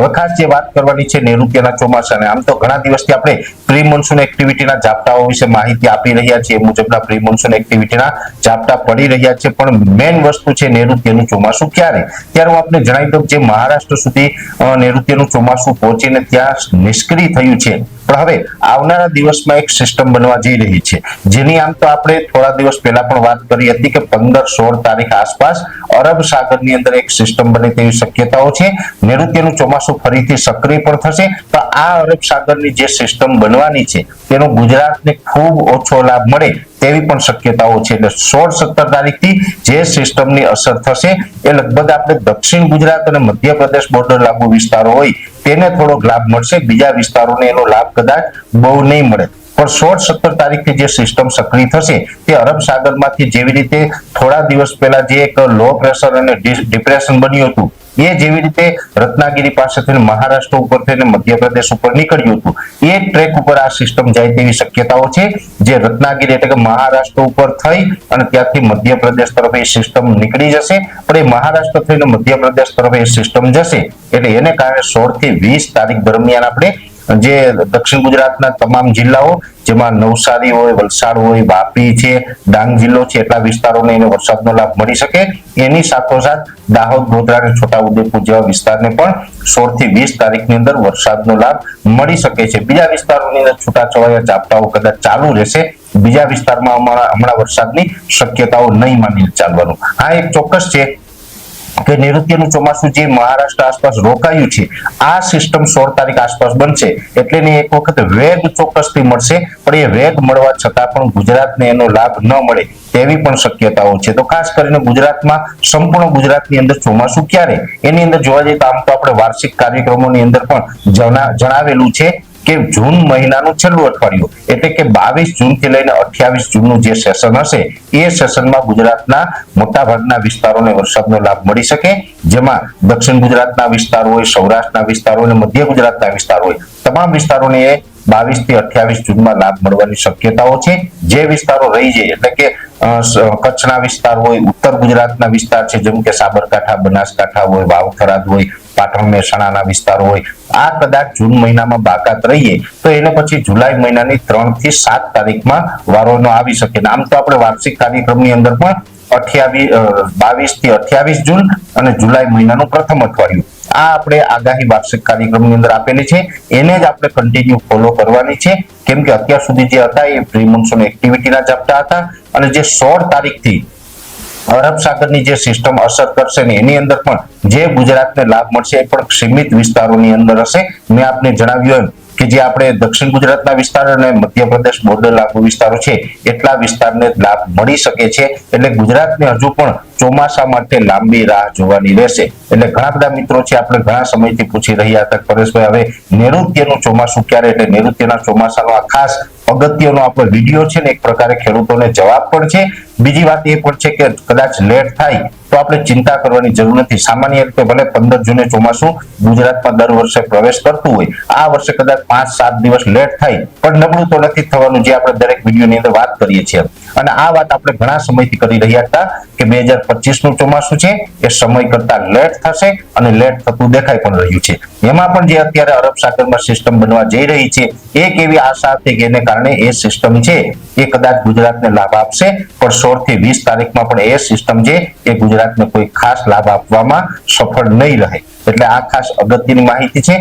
હવે ખાસ જે વાત કરવાની છે નૈઋત્યના ચોમાસાને આમ તો ઘણા દિવસથી આપણે પ્રી મોન્સૂન એક્ટિવિટીના ઝાપટાઓ વિશે માહિતી આપી રહ્યા છીએ. મુજબના પ્રી મોન્સૂન એક્ટિવિટીના ઝાપટા પડી રહ્યા છે. પણ મેઇન વસ્તુ છે નૈઋત્યનું ચોમાસું ક્યારે? ત્યારે હું આપને જણાવી દઉં જે મહારાષ્ટ્ર સુધી અ, નૈઋત્યનું ચોમાસું પહોંચીને ત્યાં નિષ્ક્રિય થયું છે. પણ હવે આવનારા દિવસમાં એક સિસ્ટમ બનવા જઈ રહી છે. જેની આમ તો આપણે થોડા દિવસ પહેલા પણ વાત કરી હતી કે પંદર સોળ તારીખ આસપાસ અરબ સાગરની અંદર એક સિસ્ટમ બને તેવી શક્યતાઓ છે. નૈઋત્યનું ચોમાસું ફરીથી સક્રિય પણ થશે. તો આ અરબ સાગરની જે સિસ્ટમ બનવાની છે, તેનો ગુજરાતને ખૂબ ઓછો લાભ મળે તેવી પણ શક્યતાઓ છે. એટલે સોળ સત્તર તારીખથી જે સિસ્ટમની અસર થશે, એ લગભગ આપણે દક્ષિણ ગુજરાત અને મધ્યપ્રદેશ બોર્ડર લાગુ વિસ્તારો હોય તેને થોડોક લાભ મળશે. બીજા વિસ્તારોને એનો લાભ કદાચ બહુ નહીં મળે. પણ સોળ સત્તર તારીખથી જે સિસ્ટમ સક્રિય થશે, તે અરબ સાગરમાંથી જેવી રીતે થોડા દિવસ પહેલા જે એક લો પ્રેશર અને ડિપ્રેશન બન્યું હતું એ જેવી રીતે રત્નાગીરી પાસેથી મહારાષ્ટ્ર ઉપર થઈને મધ્યપ્રદેશ ઉપર નીકળ્યું હતું. એ ટ્રેક ઉપર આ સિસ્ટમ જાય તેવી શક્યતાઓ છે, જે રત્નાગીરી એટલે કે મહારાષ્ટ્ર ઉપર થઈ અને ત્યાંથી મધ્યપ્રદેશ તરફ એ સિસ્ટમ નીકળી જશે. પણ એ મહારાષ્ટ્ર થઈને મધ્યપ્રદેશ તરફ એ સિસ્ટમ જશે. એટલે એને કારણે સોળથી વીસ તારીખ દરમિયાન આપણે જે દક્ષિણ ગુજરાતના તમામ જિલ્લાઓ જેમાં નવસારી હોય, વલસાડ હોય વાપી છે, ડાંગ જિલ્લો છે, એટલા વિસ્તારોને એને વરસાદનો લાભ મળી શકે. એની સાથોસાથ દાહોદ, ગોધરા અને છોટાઉદેપુર જેવા વિસ્તારને પણ સોળથી વીસ તારીખની અંદર વરસાદનો લાભ મળી શકે છે. બીજા વિસ્તારોની અંદર છૂટાછવાયા ઝાપટાઓ કદાચ ચાલુ રહેશે. બીજા વિસ્તારમાં હમણાં હમણાં વરસાદની શક્યતાઓ નહીં માની ચાલવાનું. આ એક ચોક્કસ છે કે નૈઋત્યનું ચોમાસું જે મહારાષ્ટ્ર આસપાસ રોકાયું છે, આ સિસ્ટમ સોળ તારીખ આસપાસ બનશે. એટલે એને એક વખત વેગ ચોક્કસથી મળશે, પણ એ વેગ મળવા છતાં પણ ગુજરાતને એનો લાભ ન મળે તેવી પણ શક્યતાઓ છે. તો ખાસ કરીને ગુજરાતમાં, સંપૂર્ણ ગુજરાતની અંદર ચોમાસું ક્યારે? એની અંદર જોવા જઈએ તો આમ તો આપણે વાર્ષિક કાર્યક્રમોની અંદર પણ જણા- જણાવેલું છે. કે જૂન મહિનાનું છેલ્લું અઠવાડિયું. એટલે કે બાવીસ જૂનથી લઈને અઠ્યાવીસ જૂનનું જે સેશન હશે, એ સેશનમાં ગુજરાતના મોટાભાગના વિસ્તારોને વરસાદનો લાભ મળી શકે. જેમાં દક્ષિણ ગુજરાતના વિસ્તારો હોય, સૌરાષ્ટ્રના વિસ્તારો અને મધ્ય ગુજરાતના વિસ્તાર હોય. તમામ વિસ્તારોને એ બાવીસથી અઠ્યાવીસ જૂનમાં લાભ મળવાની શક્યતાઓ છે. જે વિસ્તારો રહી જાય, એટલે કે કચ્છના વિસ્તાર હોય, ઉત્તર ગુજરાતના વિસ્તાર છે, જેમ કે સાબરકાંઠા, બનાસકાંઠા હોય વાવખરાદ હોય પાટણ મહેસાણાના વિસ્તાર હોય, આ કદાચ જૂન મહિનામાં બાકાત રહીએ, તો એને પછી જુલાઈ મહિનાની ત્રણથી સાત તારીખમાં વારોનો આવી શકે. આમ તો આપણે વાર્ષિક કાર્યક્રમની અંદર પણ અઠ્યાવીસ બાવીસથી અઠ્યાવીસ જૂન અને જુલાઈ મહિનાનું પ્રથમ અઠવાડિયું. આ આપણે આગાહી વાર્ષિક કાર્યક્રમની અંદર આપેલી છે. એને જ આપણે કન્ટિન્યુ ફોલો કરવાની છે. કેમ કે અત્યાર સુધી જે હતા એ પ્રી મોન્સૂન એક્ટિવિટીના ઝાપટા હતા અને જે સોળ તારીખથી અરબ સાગરની જે સિસ્ટમ અસર કરશે ને એની અંદર પણ જે ગુજરાતને લાભ મળશે એ પણ સીમિત વિસ્તારોની અંદર હશે. મેં આપને જણાવ્યું એમ કે જે આપણે દક્ષિણ ગુજરાતના વિસ્તાર અને મધ્યપ્રદેશ બોર્ડર લાગુ વિસ્તારો છે, એટલા વિસ્તારને લાભ મળી શકે છે. એટલે ગુજરાતને હજુ પણ ચોમાસા માટે લાંબી રાહ જોવાની રહેશે. એટલે ઘણા બધા મિત્રો છે, આપણે ઘણા સમયથી પૂછી રહ્યા હતા પરેશભાઈ, હવે નૈઋત્યનું ચોમાસું ક્યારે? એટલે નૈઋત્યના ચોમાસાનો આ ખાસ અગત્યનો આપણો વીડિયો છે ને, એક પ્રકારે ખેડૂતોને જવાબ પણ છે. બીજી વાત એ પણ છે કે કદાચ લેટ થાય તો આપણે ચિંતા કરવાની જરૂર નથી. સામાન્ય રીતે ભલે પંદર જૂને ચોમાસું ગુજરાતમાં દર વર્ષે પ્રવેશ કરતું હોય, આ વર્ષે કદાચ પાંચ સાત દિવસ લેટ થાય, પણ નબળું તો નથી થવાનું જે આપણે દરેક વિડીયોની અંદર વાત કરીએ છીએ. અને આ વાત આપણે ઘણા સમયથી કરી રહ્યા હતા કે બે હજાર પચીસનું ચોમાસું છે, એ સમય કરતા લેટ થશે અને લેટ થતું દેખાઈ પણ રહ્યું છે. એમાં પણ જે અત્યારે અરબ સાગરમાં સિસ્ટમ બનવા જઈ રહી છે, એક એવી આશા હતી કે એને કારણે એ સિસ્ટમ છે, એ કદાચ ગુજરાતને લાભ આપશે, પણ સોળથી વીસ તારીખમાં પણ એ સિસ્ટમ છે એ ગુજરાતને કોઈ ખાસ લાભ આપવામાં સફળ નહીં રહે. એટલે આ ખાસ અગત્યની માહિતી છે.